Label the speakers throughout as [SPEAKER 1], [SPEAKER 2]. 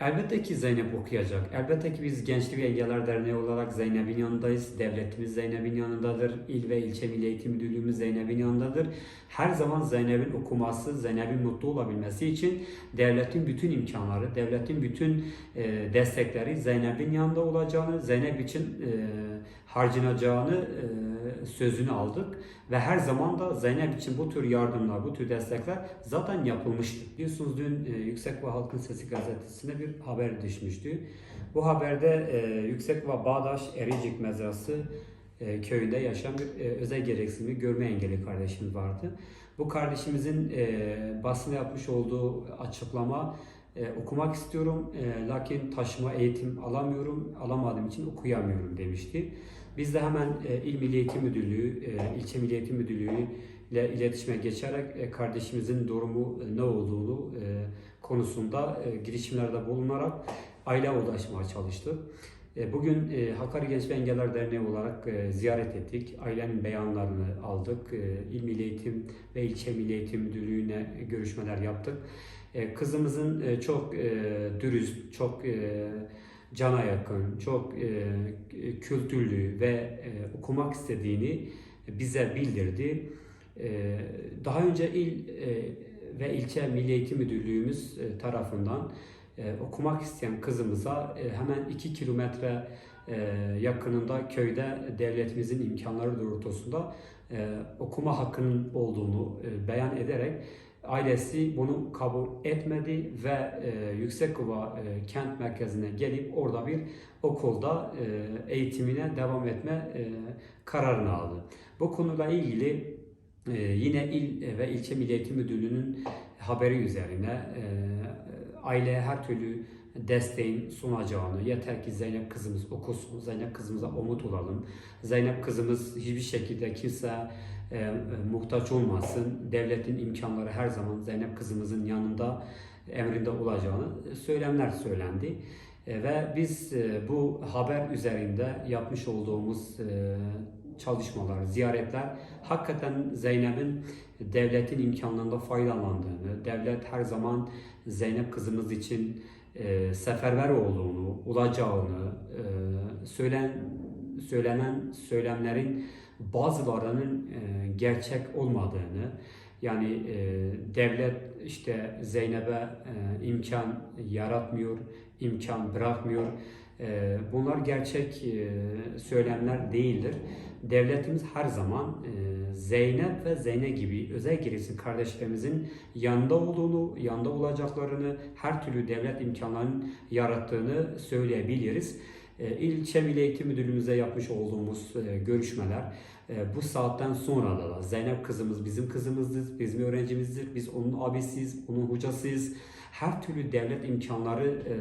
[SPEAKER 1] Elbette ki Zeynep okuyacak. Elbette ki biz Gençlik ve Engeller Derneği olarak Zeynep'in yanındayız. Devletimiz Zeynep'in yanındadır. İl ve ilçe milli eğitim müdürlüğümüz Zeynep'in yanındadır. Her zaman Zeynep'in okuması, Zeynep'in mutlu olabilmesi için devletin bütün imkanları, devletin bütün e, destekleri Zeynep'in yanında olacağını, Zeynep için e, harcanacağını e, sözünü aldık. Ve her zaman da Zeynep için bu tür yardımlar, bu tür destekler zaten yapılmıştı. Biliyorsunuz dün e, Yüksek ve Halkın Sesi gazetesine bir haber düşmüştü. Bu haberde e, Yüksek ve Bağdaş Ericik Mezrası e, köyünde yaşayan bir e, özel gereksinimli görme engelli kardeşimiz vardı. Bu kardeşimizin e, basına yapmış olduğu açıklama e, okumak istiyorum e, lakin taşıma eğitim alamıyorum, alamadığım için okuyamıyorum demişti. Biz de hemen e, İl Milli Eğitim Müdürlüğü, e, İlçe Milli Eğitim Müdürlüğü ile iletişime geçerek e, kardeşimizin durumu e, ne olduğunu e, konusunda e, girişimlerde bulunarak aile ulaşmaya çalıştık. E, Bugün e, Hakkari Genç ve Engeller Derneği olarak e, ziyaret ettik. Ailenin beyanlarını aldık. E, İl Milli Eğitim ve İlçe Milli Eğitim Müdürlüğü'ne görüşmeler yaptık. Kızımızın çok e, dürüst, çok cana yakın, çok e, kültürlü ve okumak istediğini bize bildirdi. Daha önce il ve ilçe Milli Eğitim Müdürlüğümüz e, tarafından e, okumak isteyen kızımıza e, hemen 2 kilometre yakınında köyde devletimizin imkanları doğrultusunda okuma hakkının olduğunu beyan ederek ailesi bunu kabul etmedi ve e, Yüksekova kent merkezine gelip orada bir okulda eğitimine devam etme kararını aldı. Bu konuyla ilgili e, yine il ve ilçe milli eğitim müdürlüğünün haberi üzerine e, aileye her türlü desteğin sunacağını, yeter ki Zeynep kızımız okusun, Zeynep kızımıza umut olalım, Zeynep kızımız hiçbir şekilde kimse e, e, muhtaç olmasın, devletin imkanları her zaman Zeynep kızımızın yanında, emrinde olacağını söylemler söylendi. E, ve biz e, bu haber üzerinde yapmış olduğumuz e, çalışmalar, ziyaretler hakikaten Zeynep'in devletin imkanlarında faydalandığını, devlet her zaman Zeynep kızımız için e, seferber olduğunu, olacağını e, söylen söylenen söylemlerin bazılarının e, gerçek olmadığını yani e, devlet işte Zeynep'e e, imkan yaratmıyor, imkan bırakmıyor. E, bunlar gerçek e, söylemler değildir. Devletimiz her zaman e, Zeynep ve Zeyne gibi özel gereksiz kardeşlerimizin yanında olduğunu, yanında olacaklarını, her türlü devlet imkanlarının yarattığını söyleyebiliriz. E, İlçe Milli Eğitim Müdürlüğümüze yapmış olduğumuz görüşmeler bu saatten sonra da Zeynep kızımız bizim kızımızdır, bizim öğrencimizdir, biz onun abisiyiz, onun hocasıyız. Her türlü devlet imkanları e,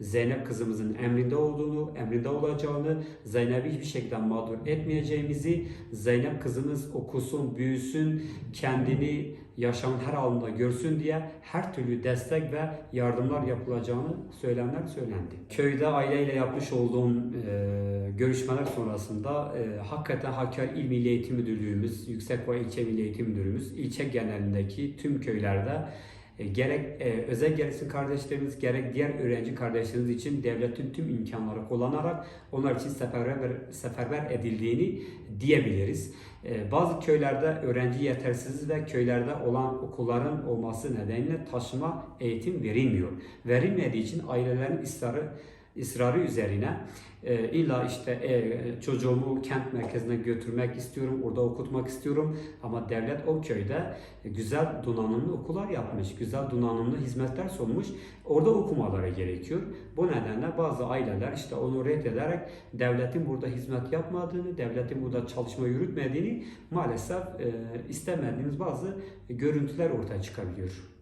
[SPEAKER 1] Zeynep kızımızın emrinde olduğunu, emrinde olacağını, Zeynep'i hiçbir şekilde mağdur etmeyeceğimizi, Zeynep kızımız okusun, büyüsün, kendini yaşamın her alanında görsün diye her türlü destek ve yardımlar yapılacağını söylemler söylendi. Köyde aileyle yapmış olduğum e, görüşmeler sonrasında e, hakikaten Hakkari İl Milli Eğitim Müdürlüğümüz, Yüksek ve İlçe Milli Eğitim Müdürümüz ilçe genelindeki tüm köylerde e, gerek e, özel gereksiz kardeşlerimiz gerek diğer öğrenci kardeşlerimiz için devletin tüm imkanları kullanarak onlar için seferber, seferber edildiğini diyebiliriz. E, bazı köylerde öğrenci yetersiz ve köylerde olan okulların olması nedeniyle taşıma eğitim verilmiyor. Verilmediği için ailelerin ısrarı ısrarı üzerine e, illa işte e, çocuğumu kent merkezine götürmek istiyorum, orada okutmak istiyorum ama devlet o köyde güzel donanımlı okullar yapmış, güzel donanımlı hizmetler sunmuş. Orada okumaları gerekiyor. Bu nedenle bazı aileler işte onu reddederek devletin burada hizmet yapmadığını, devletin burada çalışma yürütmediğini maalesef e, istemediğimiz bazı görüntüler ortaya çıkabiliyor.